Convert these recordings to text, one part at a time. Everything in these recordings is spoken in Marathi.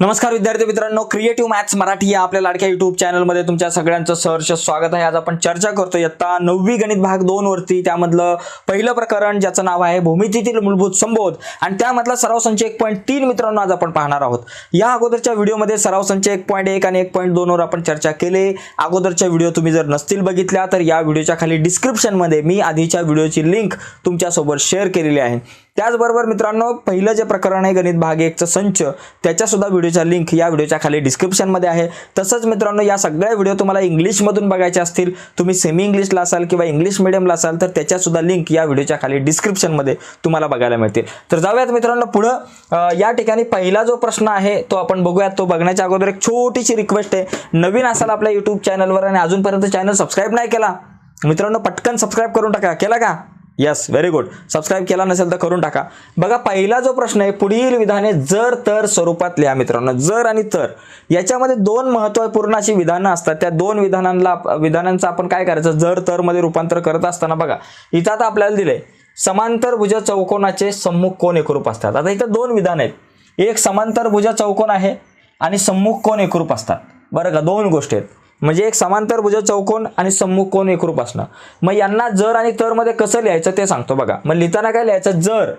नमस्कार विद्यार्थी मित्रांनो क्रिएटिव्ह मॅथ्स मराठी या आपल्या लाडक्या युट्यूब चॅनलमध्ये तुमच्या सगळ्यांचं सहर्ष स्वागत आहे. आज आपण चर्चा करतो इयत्ता नववी गणित भाग दोन वरती. त्यामधलं पहिलं प्रकरण ज्याचं नाव आहे भूमितीतील मूलभूत संबोध. आणि त्यामधला सराव संच एक पॉईंट तीन मित्रांनो आज आपण पाहणार आहोत. या अगोदरच्या व्हिडिओमध्ये सराव संच एक पॉईंट एक आणि एक पॉईंट दोनवर आपण चर्चा केली. अगोदरच्या व्हिडिओ तुम्ही जर नसतील बघितल्या तर या व्हिडिओच्या खाली डिस्क्रिप्शनमध्ये मी आधीच्या व्हिडिओची लिंक तुमच्यासोबत शेअर केलेली आहे. त्याचबरोबर मित्रांनो पहिलं जे प्रकरण आहे गणित भाग एकचं संच त्याच्यासुद्धा व्हिडिओच्या व्हिडिओचा लिंक या व्हिडिओच्या खाली डिस्क्रिप्शनमध्ये आहे. तसंच मित्रांनो या सगळ्या व्हिडिओ तुम्हाला इंग्लिशमधून बघायचे असतील तुम्ही सेमी इंग्लिशला असाल किंवा इंग्लिश मिडियमला असाल तर त्याच्यासुद्धा लिंक या व्हिडिओच्या खाली डिस्क्रिप्शनमध्ये तुम्हाला बघायला मिळतील. तर जाऊयात मित्रांनो पुढं. या ठिकाणी पहिला जो प्रश्न आहे तो आपण बघूयात. तो बघण्याच्या अगोदर एक छोटीशी रिक्वेस्ट आहे. नवीन असाल आपल्या युट्यूब चॅनलवर आणि अजूनपर्यंत चॅनल सबस्क्राईब नाही केला मित्रांनो पटकन सबस्क्राईब करून टाका. केला का? यस व्हेरी गुड सबस्क्राईब केला नसेल तर करून टाका. बघा पहिला जो प्रश्न आहे पुढील विधाने जर तर स्वरूपात लिहा मित्रांनो जर आणि तर. याच्यामध्ये दोन महत्त्वपूर्ण अशी विधानं असतात. त्या दोन विधानांना विधानांचं आपण काय करायचं? जर तर मध्ये रूपांतर करत असताना बघा इथं आता आपल्याला दिले समांतर भुज चौकोनाचे सम्मुख कोण एकरूप असतात. आता इथं दोन विधान आहेत. एक समांतर भुज चौकोन आहे आणि सम्मुख कोण एकरूप असतात. बरं का दोन गोष्टी आहेत. म्हणजे एक समांतर भुज चौकोन आणि सम्मुख कोण एकरूप असणं. मग यांना जर आणि तर मध्ये कसं लिहायचं ते सांगतो बघा. मग लिहिताना काय लिहायचं? जर.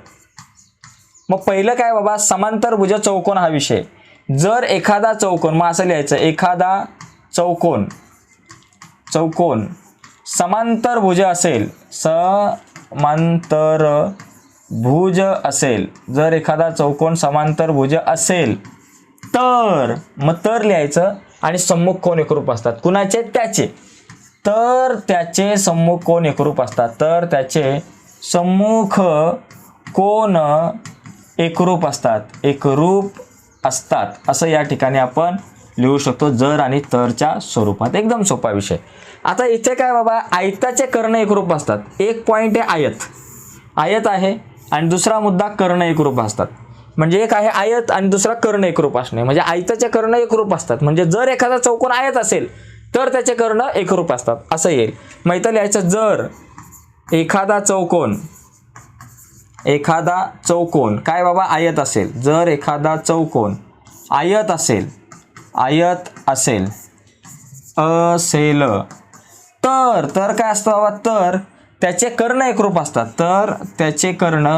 मग पहिलं काय बाबा? समांतर भुज चौकोन हा विषय. जर एखादा चौकोन मग असं लिहायचं एखादा चौकोन चौकोन समांतर भुज असेल समांतर भुज असेल जर एखादा चौकोन समांतर भुज असेल तर मग तर लिहायचं आणि सम्मुख कोण एकरूप असतात? कुणाचे? त्याचे. तर त्याचे सम्मुख कोण एकरूप असतात? तर त्याचे सम्मुख कोण एकरूप असतात? एकरूप असतात. असं या ठिकाणी आपण लिहू शकतो. जर आणि तरच्या स्वरूपात. एकदम सोपा विषय. आता इथे काय बाबा? आयताचे कर्ण एकरूप असतात. एक पॉईंट आहे आयत. आयत आहे आणि दुसरा मुद्दा कर्ण एकरूप असतात. म्हणजे एक आहे आयत आणि दुसरा कर्ण एकरूप असणे. म्हणजे आयताचे कर्ण एकरूप असतात. म्हणजे जर एखादा चौकोन आयत असेल तर त्याचे कर्ण एकरूप असतात. असं येईल. मग इथं लिहायचं जर एखादा चौकोन एखादा चौकोन काय बाबा? आयत असेल. जर एखादा चौकोन आयत असेल आयत असेल असेल. तर तर काय असतं बाबा? तर त्याचे कर्ण एकरूप असतात. तर त्याचे कर्ण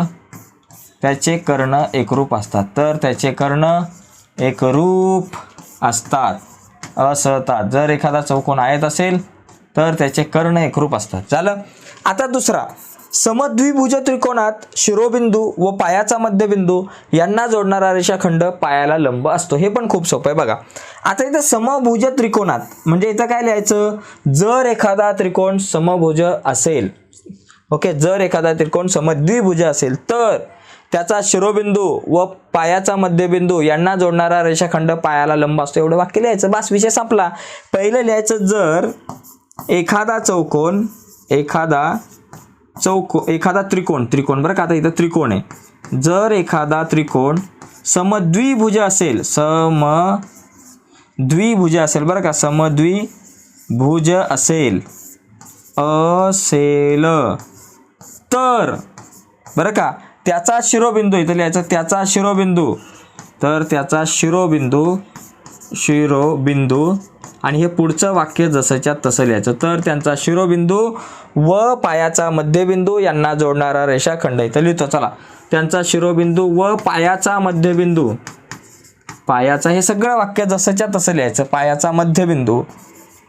त्याचे कर्ण एकरूप असतात. तर त्याचे कर्ण एकरूप असतात. असतात जर एखादा चौकोन आयत असेल तर त्याचे कर्ण एकरूप असतात. झालं? आता दुसरा. समद्विभुज त्रिकोणात शिरोबिंदू व पायाचा मध्यबिंदू यांना जोडणारा रेषाखंड पायाला लंब असतो. हे पण खूप सोपं आहे बघा. आता इथं समभुज त्रिकोणात म्हणजे इथं काय लिहायचं? जर एखादा त्रिकोण समभुज असेल ओके? जर एखादा त्रिकोण समद्विभुज असेल तर त्याचा शिरोबिंदू व पायाचा मध्यबिंदू यांना जोडणारा रेषाखंड पायाला लंब असतो. एवढं वाक्य लिहायचं. बस विषय संपला. पहिलं लिहायचं जर एखादा चौकोन एखादा चौको एखादा त्रिकोण त्रिकोण बरं का? आता इथं त्रिकोण आहे. जर एखादा त्रिकोण समद्विभुज असेल सम द्विभुज असेल बरं का? समद्विभुज असेल असेल. तर बरं का? त्याचा शिरोबिंदू इथं लिहायचं त्याचा शिरोबिंदू. तर त्याचा शिरोबिंदू शिरोबिंदू आणि हे पुढचं वाक्य जसंच्या तसं लिहायचं. तर त्यांचा शिरोबिंदू व पायाचा मध्यबिंदू यांना जोडणारा रेषाखंड इथं लिहितो. चला. त्यांचा शिरोबिंदू व पायाचा मध्यबिंदू. पायाचा हे सगळं वाक्य जसंच्या तसं लिहायचं. पायाचा मध्यबिंदू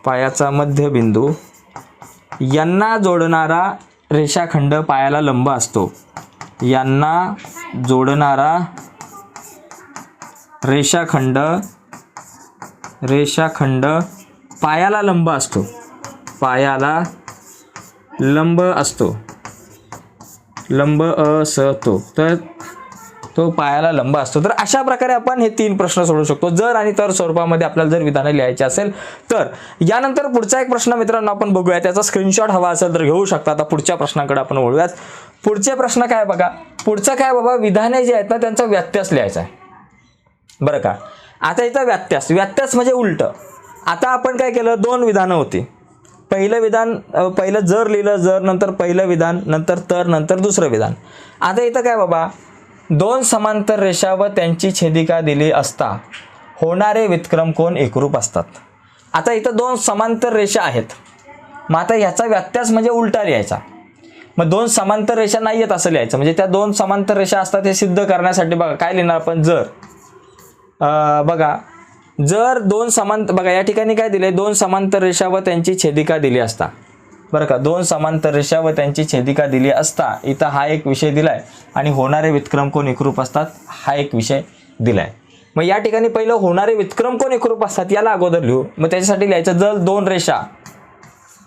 पायाचा मध्यबिंदू यांना जोडणारा रेषाखंड पायाला लंब असतो. यांना जोडणारा रेषाखंड रेषाखंड पायाला लंब असतो. पायाला लंब असतो. लंब असतो तर तो पायाला लंब असतो. तर अशा प्रकारे आपण हे तीन प्रश्न सोडू शकतो. जर आणि तर स्वरूपामध्ये आपल्याला जर विधानं लिहायची असेल तर यानंतर पुढचा एक प्रश्न मित्रांनो आपण बघूया. त्याचा स्क्रीनशॉट हवा असेल तर घेऊ शकता. आता पुढच्या प्रश्नाकडे आपण वळूयात. पुढचे प्रश्न काय बघा? पुढचं काय बाबा? विधाने जे आहेत ना त्यांचा व्यत्यास लिहायचा आहे. बरं का? आता इथं व्यत्यास व्यत्यास म्हणजे उलट. आता आपण काय केलं? दोन विधानं होती. पहिलं विधान पहिलं जर लिहिलं जर नंतर पहिलं विधान नंतर तर नंतर दुसरं विधान. आता इथं काय बाबा? दोन समांतर रेषा व त्यांची छेदिका दिली असता होणारे विक्रम कोण एकरूप असतात? आता इथं दोन समांतर रेषा आहेत. मग आता ह्याचा व्यत्यास म्हणजे उलटा लिहायचा. मग दोन समांतर रेषा नाही आहेत असं लिहायचं. म्हणजे त्या दोन समांतर रेषा असतात हे सिद्ध करण्यासाठी बघा काय लिहिणार आपण? जर बघा जर दोन समांतर बघा या ठिकाणी काय दिले दोन समांतर रेषा व त्यांची छेदिका दिली असता. बरं का? दोन समांतर रेषा व त्यांची छेदिका दिली असता. इथं हा एक विषय दिलाय. आणि होणारे विक्रम कोण एकरूप असतात? हा एक विषय दिलाय. मग या ठिकाणी पहिलं होणारे विक्रम कोण एकरूप असतात? याला अगोदर लिहू. मग त्याच्यासाठी लिहायचं जर दोन रेषा.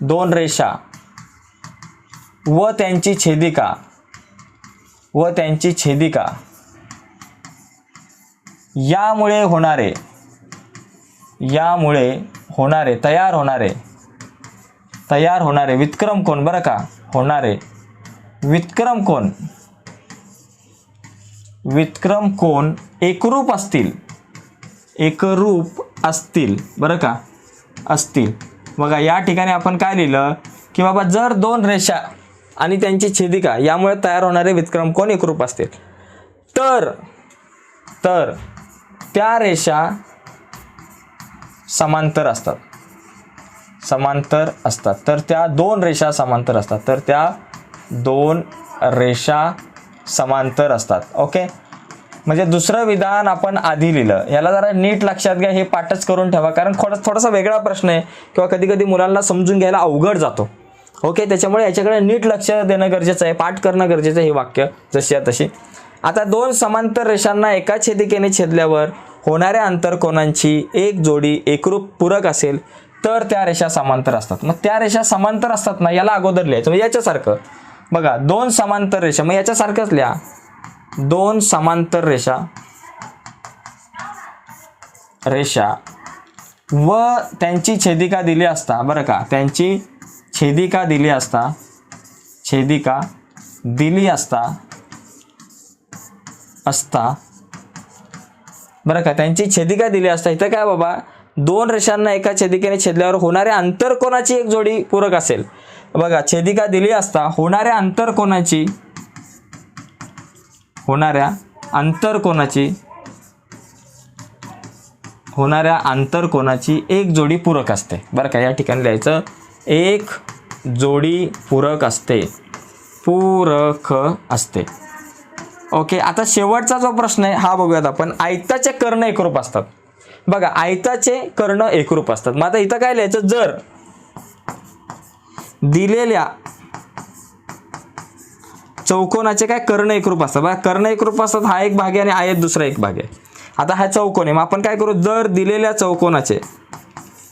दोन रेषा. व त्यांची छेदिका. व त्यांची छेदिका. यामुळे होणारे यामुळे होणारे तयार होणारे तयार होणारे विक्रम कोण बरं का? होणारे विक्रम कोण? विक्रम कोण? एकरूप असतील. एकरूप असतील. बरं का? असतील. बघा या ठिकाणी आपण काय लिहिलं? की बाबा जर दोन रेषा आणि त्यांची छेदिका यामुळे तयार होणारे विक्रम कोण एकरूप असतील? तर तर त्या रेषा समांतर असतात. समांतर असतात. तर त्या दोन रेषा समांतर असतात. तर त्या दोन रेषा समांतर असतात. ओके म्हणजे दुसरं विधान आपण आधी लिहिलं. याला जरा नीट लक्षात घ्या. हे पाठच करून ठेवा. कारण थोडा थोडासा वेगळा प्रश्न आहे. किंवा कधी कधी मुलांना समजून घ्यायला अवघड जातो. ओके त्याच्यामुळे याच्याकडे नीट लक्ष देणं गरजेचं आहे. पाठ करणं गरजेचं आहे हे वाक्य जशी तशी. आता दोन समांतर रेषांना एका छेदिकेने छेदल्यावर होणाऱ्या आंतरकोनांची एक जोडी एकरूप पूरक असेल तर त्या रेषा समांतर असतात. मग त्या रेषा समांतर असतात ना याला अगोदर लिहायचं. म्हणजे याच्यासारखं. बघा दोन समांतर रेषा मग याच्यासारखंच लिहा. दोन समांतर रेषा रेषा व त्यांची छेदिका दिली असता बरं का त्यांची छेदिका दिली असता छेदिका दिली असता असता. बरं का त्यांची छेदिका दिली असता. इथं काय बाबा दोन रेषांना एका छेदिकेने छेदल्यावर होणाऱ्या आंतरकोनाची एक जोडी पूरक असेल? बघा छेदिका दिली असता होणाऱ्या आंतरकोनाची होणाऱ्या आंतरकोनाची होणाऱ्या आंतरकोनाची एक जोडी पूरक असते. बरं का या ठिकाणी लिहायचं एक जोडी पूरक असते. पूरक असते. ओके आता शेवटचा जो प्रश्न आहे हा बघूयात आपण. आयताचे कर्ण एकरूप असतात. बघा आयताचे कर्ण एकरूप असतात. मग आता इथं काय लिहायचं? जर दिलेल्या चौकोनाचे काय कर्ण एकरूप असतात? बघा कर्ण एकरूप असतात हा एक भाग आहे आणि आयत दुसरा एक भाग आहे. आता हा चौकोन आहे. मग आपण काय करू? जर दिलेल्या चौकोनाचे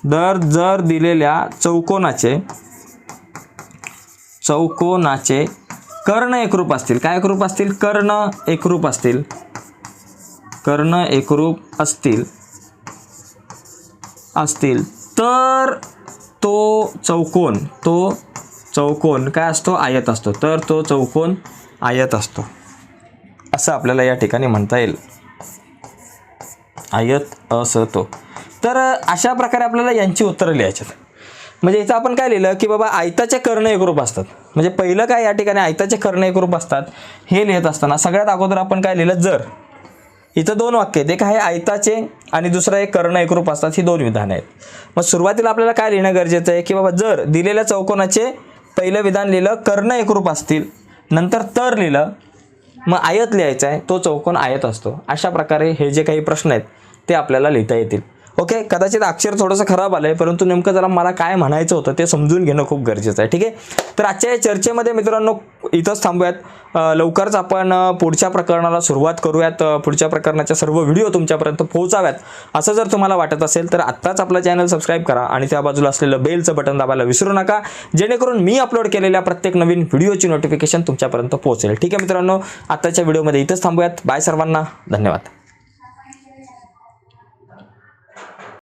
दर जर दिलेल्या चौकोनाचे चौकोनाचे कर्ण एकरूप असतील. काय एकरूप असतील? कर्ण एकरूप असतील. कर्ण एकरूप असतील. असतील. तर तो चौकोन तो चौकोन काय असतो? आयत असतो. तर तो चौकोन आयत असतो. असं आपल्याला या ठिकाणी म्हणता येईल. आयत असतो. तर अशा प्रकारे आपल्याला यांची उत्तरं लिहायची म्हणजे इथं आपण काय लिहिलं की बाबा आयताचे कर्ण एकरूप असतात. म्हणजे पहिलं काय या ठिकाणी आयताचे कर्ण एकरूप असतात हे लिहित असताना सगळ्यात अगोदर आपण काय लिहिलं? जर. इथं दोन वाक्य आहेत. एक आहे आयताचे आणि दुसरं एक कर्ण एकरूप असतात. ही दोन विधानं आहेत. मग सुरुवातीला आपल्याला काय लिहिणं गरजेचं आहे? की बाबा जर दिलेल्या चौकोनाचे पहिलं विधान लिहिलं कर्ण एकरूप असतील. नंतर तर लिहिलं मग आयत लिहायचा आहे. तो चौकोन आयत असतो. अशा प्रकारे हे जे काही प्रश्न आहेत ते आपल्याला लिहिता येतील. ओके कदाचित अक्षर थोडंसं खराब आलं आहे परंतु नेमकं जरा मला काय म्हणायचं होतं ते समजून घेणं खूप गरजेचं आहे ठीक आहे? तर आजच्या या चर्चेमध्ये मित्रांनो इथंच थांबूयात. लवकरच आपण पुढच्या प्रकरणाला सुरुवात करूयात. पुढच्या प्रकरणाच्या सर्व व्हिडिओ तुमच्यापर्यंत पोहोचाव्यात. असं जर तुम्हाला वाटत असेल तर आत्ताच आपला चॅनल सबस्क्राईब करा आणि त्या बाजूला असलेलं बेलचं बटन दाबायला विसरू नका. जेणेकरून मी अपलोड केलेल्या प्रत्येक नवीन व्हिडिओची नोटिफिकेशन तुमच्यापर्यंत पोहोचेल ठीक आहे मित्रांनो? आत्ताच्या व्हिडिओमध्ये इथंच थांबूयात. बाय सर्वांना धन्यवाद.